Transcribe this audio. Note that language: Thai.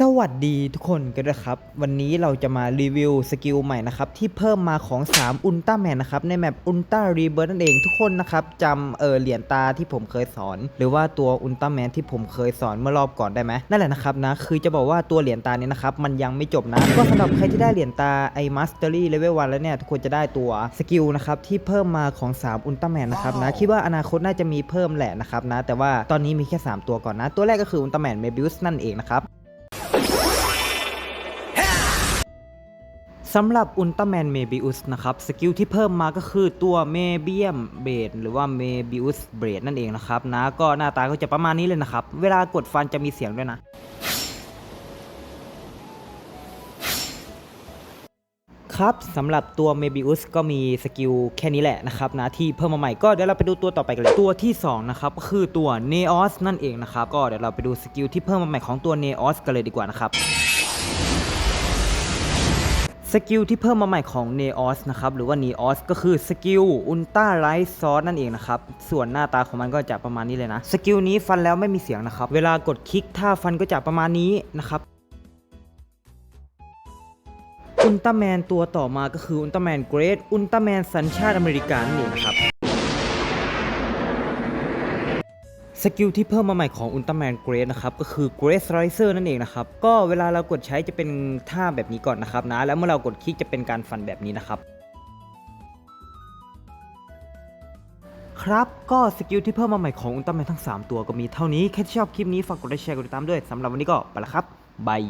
สวัสดีทุกคนกันด้วยครับ วันนี้เราจะมารีวิวสกิลใหม่นะครับ ที่เพิ่มมาของ 3 อุลตร้าแมนนะครับ ในแมปอุลตร้ารีเบิร์นั่นเองทุกคนนะครับจำเออเหรียญตาที่ผมเคยสอน หรือว่าตัวอุลตร้าแมนที่ผมเคยสอนเมื่อรอบก่อนได้ไหมนั่นแหละนะครับนะ คือจะบอกว่าตัวเหรียญตานี้นะครับ มันยังไม่จบนะ ก็สำหรับใครที่ได้เหรียญตาไอมาสเตอรี่เลเวลวันแล้วเนี่ยทุกคนจะได้ตัวสกิลนะครับที่เพิ่มมาของ 3 อุลตร้าแมนนะครับนะคิดว่าอนาคตน่าจะมีเพิ่มแหละนะครับนะแต่ว่าตอนนี้มีแค่ 3 ตัวก่อนนะ ตัวแรกก็คืออุลตร้าแมนเมบิวส์นั่นเองนะครับ สำหรับอุลตร้าแมนเมบิอุสนะครับสกิลที่เพิ่มมาก็คือตัวเมเบียมเบดหรือว่าเมบิอุสเบดนั่นเองนะครับนะก็หน้าตาก็จะประมาณนี้เลยนะครับ เวลากดฟันจะมีเสียงด้วยนะ ครับสำหรับตัวเมบิอุสก็มีสกิลแค่นี้แหละนะครับนะที่เพิ่มมาใหม่ก็เดี๋ยวเราไปดูตัวต่อไปกันเลยตัวที่2นะครับก็คือตัวเนออสนั่นเองนะครับก็เดี๋ยวเราไปดูสกิลที่เพิ่มมาใหม่ของตัวเนออสกันเลยดีกว่านะครับ สกิลที่เพิ่มมาใหม่ของ Neos นะครับหรือว่า Neos ก็คือสกิลอุลตร้าไลท์ซอสนั่นเองนะครับ ส่วนหน้าตาของมันก็จะประมาณนี้เลยนะ สกิลนี้ฟันแล้วไม่มีเสียงนะครับ เวลากดคลิกท่าฟันก็จะประมาณนี้นะครับอุลตร้าแมนตัวต่อมาก็คืออุลตร้าแมนเกรดอุลตร้าแมนสัญชาติอเมริกันนี่นะครับ สกิลที่เพิ่มมาใหม่ของอุลตร้าแมนเกรสนะครับก็คือเกรสไรเซอร์นั่นเองนะครับก็เวลาเรากดใช้จะเป็นท่าแบบนี้ก่อนนะครับนะแล้วเมื่อเรากดคลิกจะเป็นการฟันแบบนี้นะครับครับก็สกิลที่เพิ่มมาใหม่ของอุลตร้าแมนทั้ง 3 ตัวก็มีเท่านี้แค่ที่ชอบคลิปนี้ฝากกดไลค์แชร์กดติดตามด้วยสำหรับวันนี้ก็ไปละครับบาย